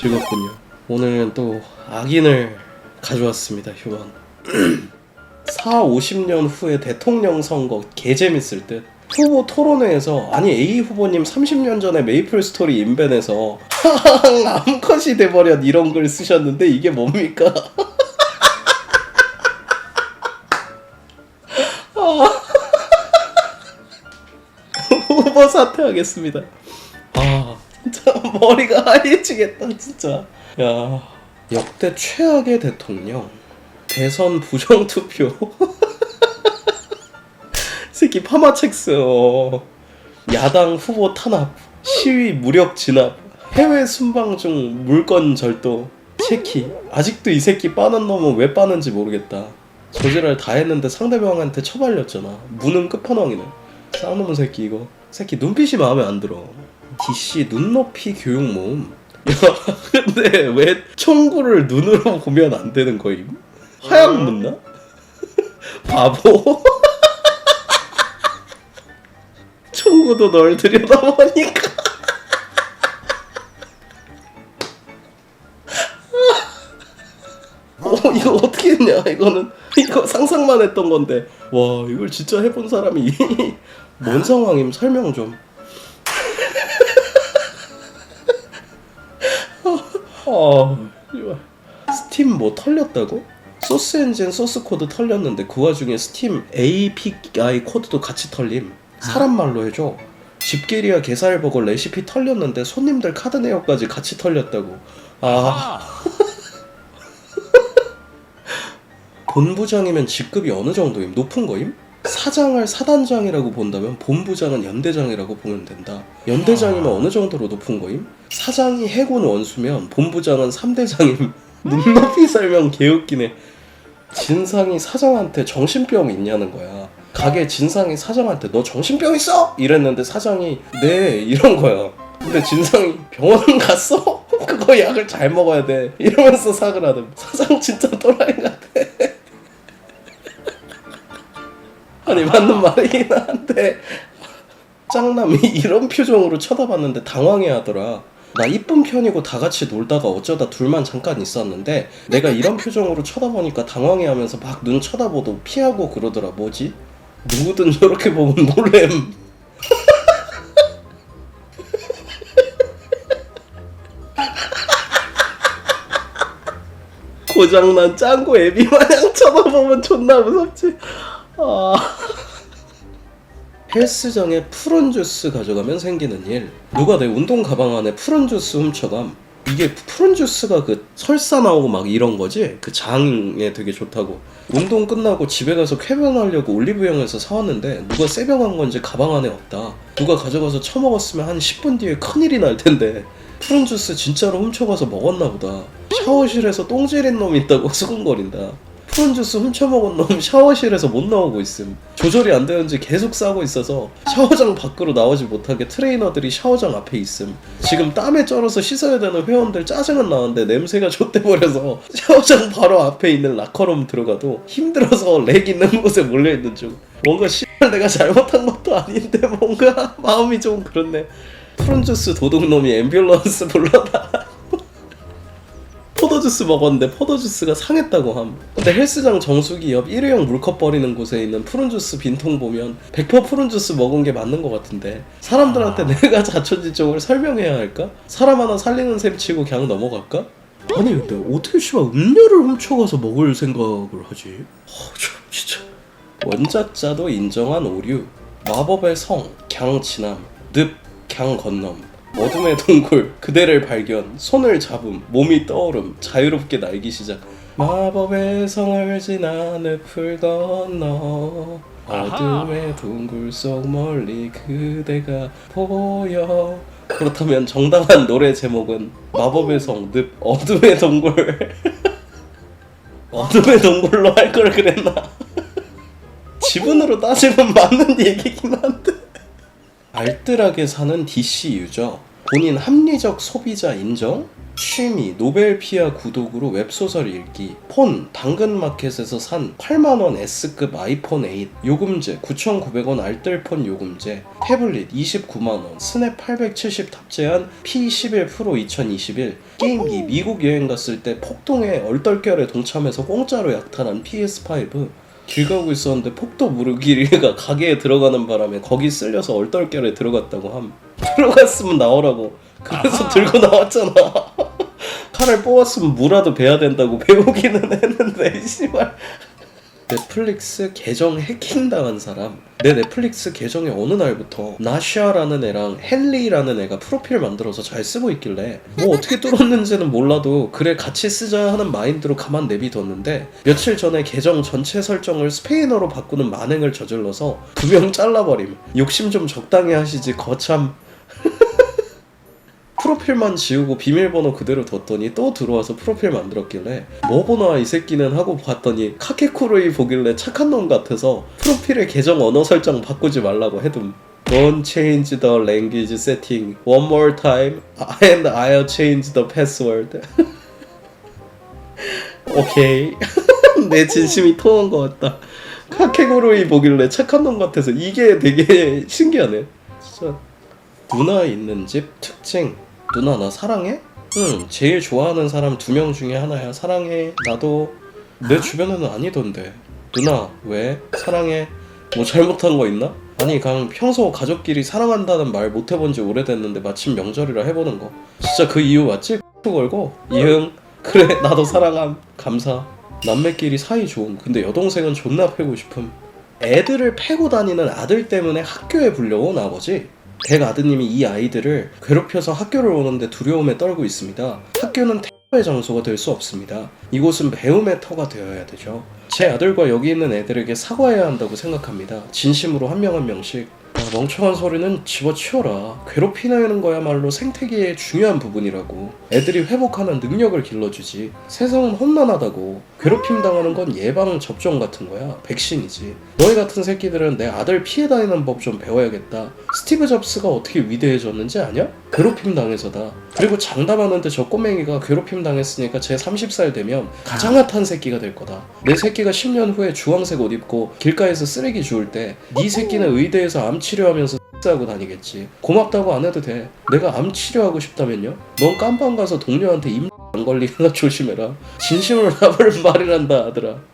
즐겁군요. 오늘은 또 악인을 가져왔습니다, 휴먼. 4, 50년 후에 대통령 선거 개 재밌을 듯. 후보 토론회에서 아니 A 후보님 30년 전에 메이플 스토리 인벤에서 암컷이 돼버렸 이런 글 쓰셨는데 이게 뭡니까? 후보 사퇴하겠습니다. 아 진짜 머리가 하얘지겠다 진짜. 야 역대 최악의 대통령. 대선 부정 투표. 새끼 파마첵스 어. 야당 후보 탄압 시위 무력 진압 해외 순방 중 물건 절도. 체키 아직도 이 새끼 빠는 놈은 왜 빠는지 모르겠다. 저지랄 다 했는데 상대방한테 처발렸잖아. 무는 끝판왕이네. 쌍놈의 새끼 이거. 새끼 눈빛이 마음에 안 들어 DC 눈높이 교육 모음. 야 근데 왜 총구를 눈으로 보면 안 되는 거임? 하얀 묻나? 바보? 총구도 널 들여다보니까. 어 이거 어떻게 했냐? 이거는 이거 상상만 했던 건데. 와 이걸 진짜 해본 사람이 뭔 상황임? 설명 좀 어. 스팀 뭐 털렸다고? 소스 엔진 소스 코드 털렸는데 그 와중에 스팀 API 코드도 같이 털림 사람 말로 해줘 집게리아 게살버거 레시피 털렸는데 손님들 카드 내역까지 같이 털렸다고 아 본부장이면 직급이 어느 정도임? 높은 거임? 사장을 사단장이라고 본다면 본부장은 연대장이라고 보면 된다. 연대장이면 어느 정도로 높은 거임? 사장이 해군 원수면 본부장은 3대장임. 눈높이 설명 개웃기네. 진상이 사장한테 정신병 있냐는 거야. 가게 진상이 사장한테 너 정신병 있어? 이랬는데 사장이 네 이런 거야. 근데 진상이 병원 갔어? 그거 약을 잘 먹어야 돼. 이러면서 사을 하든 사장 진짜 또라이 같아. 아니 맞는 말이긴 한데 짱남이 이런 표정으로 쳐다봤는데 당황해 하더라. 나 이쁜 편이고 다 같이 놀다가 어쩌다 둘만 잠깐 있었는데 내가 이런 표정으로 쳐다보니까 당황해 하면서 막 눈 쳐다보도 피하고 그러더라. 뭐지? 누구든 저렇게 보면 놀램. 고장난 짱구 애비 마냥 쳐다보면 존나 무섭지. 아. 헬스장에 푸른 주스 가져가면 생기는 일. 누가 내 운동 가방 안에 푸른 주스 훔쳐감. 이게 푸른 주스가 그 설사 나오고 막 이런 거지? 그 장에 되게 좋다고. 운동 끝나고 집에 가서 쾌변하려고 올리브영에서 사왔는데 누가 세병한 건지 가방 안에 없다. 누가 가져가서 처먹었으면 한 10분 뒤에 큰일이 날 텐데. 푸른 주스 진짜로 훔쳐가서 먹었나 보다. 샤워실에서 똥 지린 놈 있다고 수근거린다. 푸른 주스 훔쳐먹은 놈 샤워실에서 못 나오고 있음. 조절이 안 되는지 계속 싸고 있어서 샤워장 밖으로 나오지 못하게 트레이너들이 샤워장 앞에 있음. 지금 땀에 쩔어서 씻어야 되는 회원들 짜증은 나는데 냄새가 좆돼버려서 샤워장 바로 앞에 있는 라커룸 들어가도 힘들어서 렉 있는 곳에 몰려있는 중. 뭔가 씨발 내가 잘못한 것도 아닌데 뭔가 마음이 좀 그렇네. 푸른 주스 도둑놈이 앰뷸런스 불러다. 포도주스 먹었는데 포도주스가 상했다고 함. 근데 헬스장 정수기 옆 일회용 물컵 버리는 곳에 있는 푸른주스 빈통 보면 100% 푸른주스 먹은 게 맞는 것 같은데 사람들한테 내가 자초지종을 설명해야 할까? 사람 하나 살리는 셈 치고 그냥 넘어갈까? 아니 근데 어떻게 씨발 음료를 훔쳐가서 먹을 생각을 하지? 어, 참 진짜 원작자도 인정한 오류 마법의 성, 갱 진함, 늪, 갱 건넘 어둠의 동굴 그대를 발견 손을 잡음 몸이 떠오름 자유롭게 날기 시작. 마법의 성을 지나 늪을 건너. 어둠의 동굴 속 멀리 그대가 보여. 그렇다면 정당한 노래 제목은 마법의 성 늪 어둠의 동굴. 어둠의 동굴로 할 걸 그랬나? 지분으로 따지면 맞는 얘기긴 한데. 알뜰하게 사는 DC 유저 본인 합리적 소비자 인정? 취미 노벨 피아 구독으로 웹소설 읽기 폰 당근마켓에서 산 8만원 S급 아이폰 8 요금제 9,900원 알뜰폰 요금제 태블릿 29만원 스냅 870 탑재한 P11 프로 2021 게임기 미국 여행 갔을 때 폭동에 얼떨결에 동참해서 공짜로 약탈한 PS5 길 가고 있었는데 폭도 무르기리가 가게에 들어가는 바람에 거기 쓸려서 얼떨결에 들어갔다고 함. 들어갔으면 나오라고. 그래서 들고 나왔잖아. 칼을 뽑았으면 무라도 베야 된다고 배우기는 했는데 씨발 넷플릭스 계정 해킹당한 사람. 내 넷플릭스 계정에 어느 날부터 나샤라는 애랑 헨리라는 애가 프로필 만들어서 잘 쓰고 있길래 뭐 어떻게 뚫었는지는 몰라도 그래 같이 쓰자 하는 마인드로 가만 내비뒀는데 며칠 전에 계정 전체 설정을 스페인어로 바꾸는 만행을 저질러서 두 명 잘라버림. 욕심 좀 적당히 하시지 거참 프로필만 지우고 비밀번호 그대로 뒀더니 또 들어와서 프로필 만들었길래 뭐 보나 이 새끼는 하고 봤더니 카케쿠르이 보길래 착한 놈 같아서 프로필에 계정 언어 설정 바꾸지 말라고 해둠 Don't change the language setting one more time and I'll change the password. 오케이 내 진심이 통한 것 같다. 카케구루이 보길래 착한 놈 같아서 이게 되게 신기하네. 진짜 누나 있는 집 특징 누나 나 사랑해? 응 제일 좋아하는 사람 두 명 중에 하나야. 사랑해. 나도. 내 주변에는 아니던데. 누나 왜? 사랑해. 뭐 잘못한 거 있나? 아니 그냥 평소 가족끼리 사랑한다는 말 못 해본 지 오래됐는데 마침 명절이라 해보는 거. 진짜 그 이유 맞지? 크 걸고? 이응. 그래 나도 사랑함. 감사. 남매끼리 사이 좋음. 근데 여동생은 존나 패고 싶음. 애들을 패고 다니는 아들 때문에 학교에 불려온 아버지 댁 아드님이 이 아이들을 괴롭혀서 학교를 오는데 두려움에 떨고 있습니다. 학교는 태고의 장소가 될 수 없습니다. 이곳은 배움의 터가 되어야 되죠. 제 아들과 여기 있는 애들에게 사과해야 한다고 생각합니다. 진심으로 한 명 한 명씩. 아, 멍청한 소리는 집어치워라. 괴롭히는 거야말로 생태계의 중요한 부분이라고. 애들이 회복하는 능력을 길러주지. 세상은 험난하다고. 괴롭힘 당하는 건 예방 접종 같은 거야. 백신이지. 너희 같은 새끼들은 내 아들 피해 다니는 법 좀 배워야겠다. 스티브 잡스가 어떻게 위대해졌는지 아냐? 괴롭힘 당해서다. 그리고 장담하는데 저 꼬맹이가 괴롭힘 당했으니까 제 30살 되면 가장 핫한 새끼가 될 거다. 내 새끼가 10년 후에 주황색 옷 입고 길가에서 쓰레기 주울 때 네 새끼는 의대에서 암치 료하면서 하고 다니겠지. 고맙다고 안 해도 돼. 내가 암 치료하고 싶다면요? 넌 깜빵 가서 동료한테 임 안 걸리나 조심해라. 진심으로 나을 말이란다 아들아.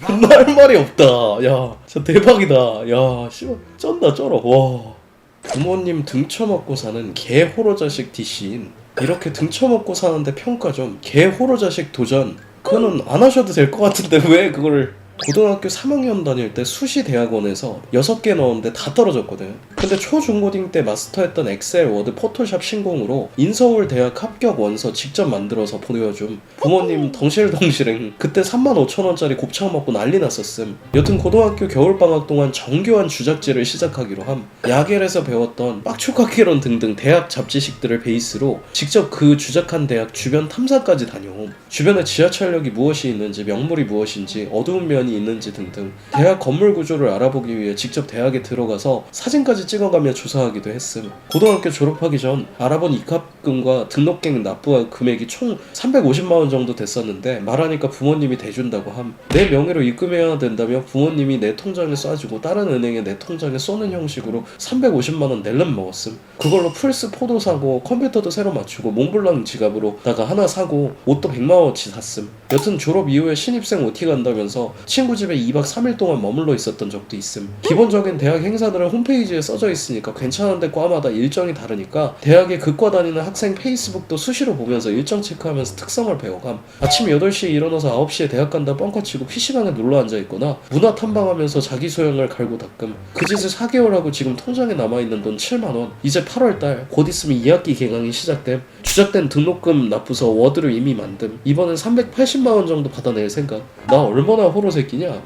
할 말이 없다. 야, 진짜 대박이다. 야, 씨발 쩐다 쩔어. 와. 부모님 등쳐먹고 사는 개 호로 자식 DC인 이렇게 등쳐먹고 사는데 평가 좀 개 호로 자식 도전 그거는 안 하셔도 될 것 같은데 왜 그거를 고등학교 3학년 다닐 때 수시 대학원에서 6개 넣었는데 다 떨어졌거든. 근데 초중고딩 때 마스터했던 엑셀, 워드, 포토샵 신공으로 인서울 대학 합격 원서 직접 만들어서 보내줌. 부모님 덩실덩실행. 그때 3만 5천 원짜리 곱창 먹고 난리 났었음. 여튼 고등학교 겨울방학 동안 정교한 주작질을 시작하기로 함. 야겔에서 배웠던 빡축학개론 등등 대학 잡지식들을 베이스로 직접 그 주작한 대학 주변 탐사까지 다녀옴. 주변에 지하철역이 무엇이 있는지, 명물이 무엇인지, 어두운 면이 있는지 등등 대학 건물 구조를 알아보기 위해 직접 대학에 들어가서 사진까지 찍어가며 조사하기도 했음. 고등학교 졸업하기 전 알아본 입학금과 등록금 납부 금액이 총 350만 원 정도 됐었는데 말하니까 부모님이 대준다고 함. 내 명의로 입금해야 된다며 부모님이 내 통장에 쏴주고 다른 은행에 내 통장에 쏘는 형식으로 350만 원 낼름 먹었음. 그걸로 플스 4도 사고 컴퓨터도 새로 맞추고 몽블랑 지갑으로다가 하나 사고 옷도 100만 원어치 샀음. 여튼 졸업 이후에 신입생 OT 간다면서 친구 집에 2박 3일 동안 머물러 있었던 적도 있음. 기본적인 대학 행사들은 홈페이지에 써져 있으니까 괜찮은데 과마다 일정이 다르니까 대학에 극과 다니는 학생 페이스북도 수시로 보면서 일정 체크하면서 특성을 배워감. 아침 8시에 일어나서 9시에 대학 간다 뻥커치고 PC방에 눌러 앉아 있거나 문화 탐방하면서 자기 소양을 갈고 닦음. 그 짓을 4개월 하고 지금 통장에 남아있는 돈 7만 원. 이제 8월 달 곧 있으면 2학기 개강이 시작됨. 주작된 등록금 납부서 워드를 이미 만듦. 이번엔 380만 원 정도 받아낼 생각. 나 얼마나 호로 새끼냐?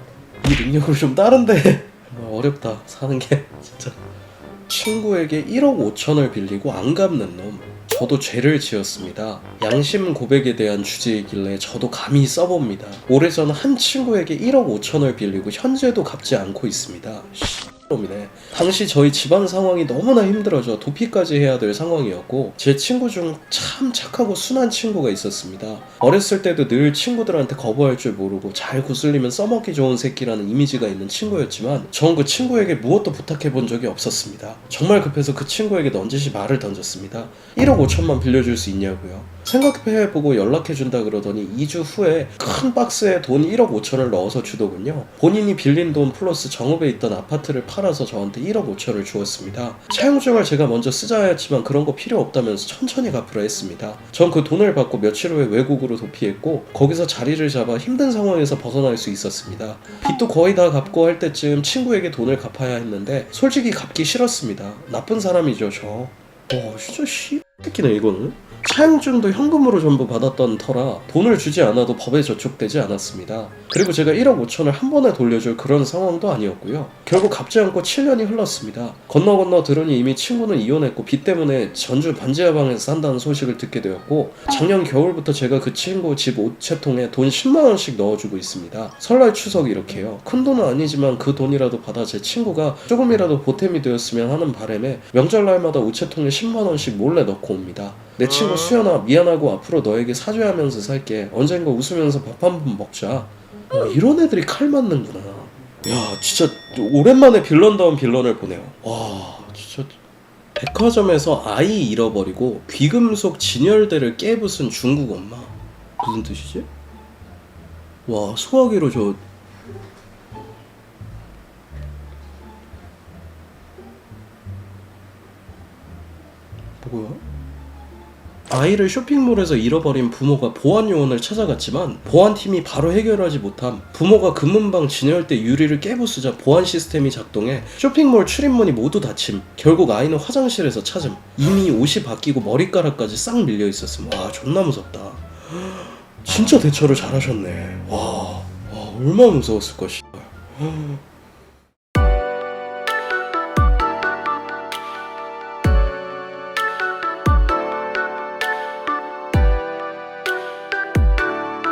이 능력으로 좀 다른데. 어, 어렵다. 사는 게 진짜. 친구에게 1억 5천을 빌리고 안 갚는 놈. 저도 죄를 지었습니다. 양심 고백에 대한 주제이길래 저도 감히 써봅니다. 오래전 한 친구에게 1억 5천을 빌리고 현재도 갚지 않고 있습니다. 씨. 놈이네. 당시 저희 집안 상황이 너무나 힘들어져 도피까지 해야 될 상황이었고 제 친구 중 참 착하고 순한 친구가 있었습니다. 어렸을 때도 늘 친구들한테 거부할 줄 모르고 잘 구슬리면 써먹기 좋은 새끼라는 이미지가 있는 친구였지만 전 그 친구에게 무엇도 부탁해 본 적이 없었습니다. 정말 급해서 그 친구에게 넌지시 말을 던졌습니다. 1억 5천만 빌려줄 수 있냐고요. 생각해보고 연락해준다 그러더니 2주 후에 큰 박스에 돈 1억 5천을 넣어서 주더군요. 본인이 빌린 돈 플러스 정읍에 있던 아파트를 팔아서 저한테 1억 5천을 주었습니다. 차용 증을 제가 먼저 쓰자 했지만 그런 거 필요 없다면서 천천히 갚으라 했습니다. 전 그 돈을 받고 며칠 후에 외국으로 도피했고 거기서 자리를 잡아 힘든 상황에서 벗어날 수 있었습니다. 빚도 거의 다 갚고 할 때쯤 친구에게 돈을 갚아야 했는데 솔직히 갚기 싫었습니다. 나쁜 사람이죠 저. 와 진짜 씨 새끼네 이거는. 차용증도 현금으로 전부 받았던 터라 돈을 주지 않아도 법에 저촉되지 않았습니다. 그리고 제가 1억 5천을 한 번에 돌려줄 그런 상황도 아니었고요. 결국 갚지 않고 7년이 흘렀습니다. 건너 건너 들으니 이미 친구는 이혼했고 빚 때문에 전주 반지하방에서 산다는 소식을 듣게 되었고 작년 겨울부터 제가 그 친구 집 오채통에 돈 10만 원씩 넣어주고 있습니다. 설날 추석 이렇게요. 큰 돈은 아니지만 그 돈이라도 받아 제 친구가 조금이라도 보탬이 되었으면 하는 바람에 명절날마다 우체통에 10만 원씩 몰래 넣고 옵니다. 내 친구 수연아 미안하고 앞으로 너에게 사죄하면서 살게. 언젠가 웃으면서 밥 한 번 먹자. 어, 이런 애들이 칼 맞는구나. 야 진짜 오랜만에 빌런다운 빌런을 보네요. 와 진짜 백화점에서 아이 잃어버리고 귀금속 진열대를 깨부순 중국 엄마. 무슨 뜻이지? 와 소화기로 저 아이를 쇼핑몰에서 잃어버린 부모가 보안 요원을 찾아갔지만 보안팀이 바로 해결하지 못함 부모가 금문방 진열대 유리를 깨부수자 보안 시스템이 작동해 쇼핑몰 출입문이 모두 닫힘 결국 아이는 화장실에서 찾음 이미 옷이 바뀌고 머리카락까지 싹 밀려 있었음 와 존나 무섭다. 진짜 대처를 잘하셨네. 와, 와 얼마나 무서웠을까 씨발